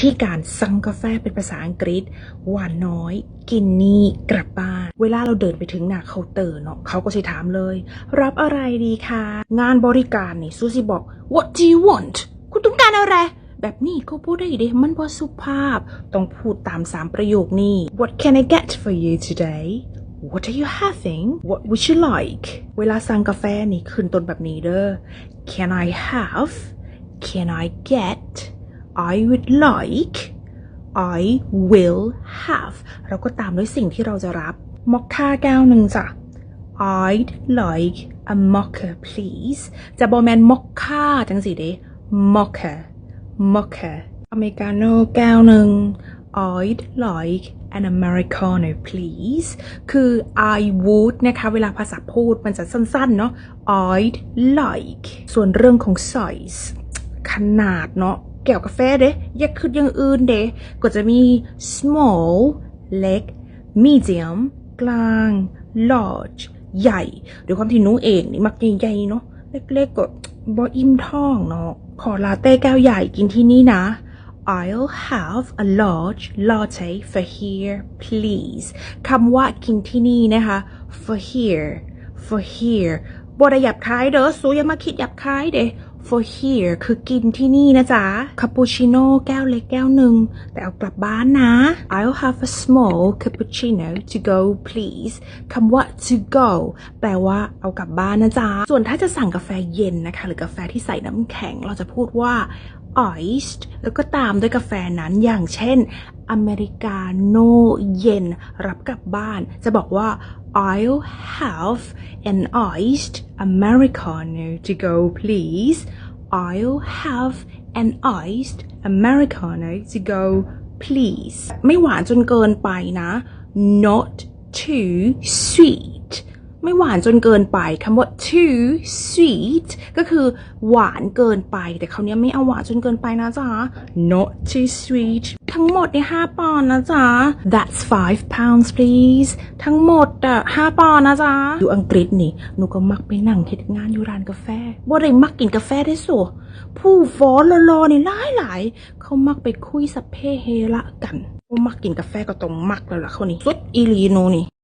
ที่การสั่งกาแฟเป็นภาษาอังกฤษ หวานน้อย กินนี่กลับบ้านเวลาเราเดินไปถึงหน้าเคาน์เตอร์เนาะเขาก็จะถามเลย รับอะไรดีคะ งานบริการนี่ซูซี่บอก what do you want คุณต้องการอะไร แบบนี้ก็พูดได้เดมันบ่สุภาพ ต้องพูดตามสามประโยคนี้ What can I get for you today What are you having What would you like เวลาสั่งกาแฟนี่ขึ้นต้นแบบนี้เด้อ Can I have Can I get I would like I will have เราก็ตามด้วยสิ่งที่เราจะรับมอคค่าแก้วหนึ่งจ้ะ I'd like a mocha please จะบอแมนมอคค่าจังสิเด้ mocha mocha อเมริกาโน่แก้วหนึ่ง I'd like an americano please คือ I would นะคะ เวลาภาษาพูดมันจะสั้นๆ เนาะ I'd like ส่วนเรื่องของ size ขนาดเนาะแก้วกาแฟเด้อย่าคิดอย่างอื่นเด้ก็จะมี small เล็ก medium กลาง large ใหญ่ด้วยความที่หนูเองนี่มักใหญ่ๆเนาะเล็กๆก็บ่อิ่มท้องเนาะขอลาเต้แก้วใหญ่กินที่นี่นะ I'll have a large latte for here please คำว่ากินที่นี่นะคะ for here for here บ่ได้หยับคายเด้อสูอย่ามาคิดหยับคายเด้ for here คือกินที่นี่นะจ๊ะ คาปูชิโน่แก้วเล็กแก้วหนึ่ง แต่เอากลับบ้านนะ I'll have a small cappuccino to go please คำว่า to go แปลว่าเอากลับบ้านนะจ๊ะ ส่วนถ้าจะสั่งกาแฟเย็นนะคะ หรือกาแฟที่ใส่น้ำแข็ง เราจะพูดว่า iced แล้วก็ตามด้วยกาแฟนั้นอย่างเช่นอเมริกาโน่เย็นรับกลับบ้าน จะบอกว่า I'll have an iced Americano to go please I'll have an iced Americano to go please ไม่หวานจนเกินไปนะ not too sweet ไม่หวานจนเกินไปคำว่า too sweet ก็คือหวานเกินไป แต่ครานี้ไม่เอาหวานจนเกินไปนะจ๊ะ not too sweet ทั้งหมดเนี่ย5ปอนด์นะจ๊ะ that's five pounds please ทั้งหมดอะ5ปอนด์นะจ๊ะ อยู่อังกฤษนี่ หนูก็มักไปนั่งเฮ็ดงานอยู่ร้านกาแฟบ่ได้มักกินกาแฟได้สูผู้ฟ้อนรอๆนี่หลายหลายๆ เขามักไปคุยสัพเพเฮระกันบ่มักกินกาแฟก็ต้องมักแล้วล่ะเขานี่สุดอีลีโนนี่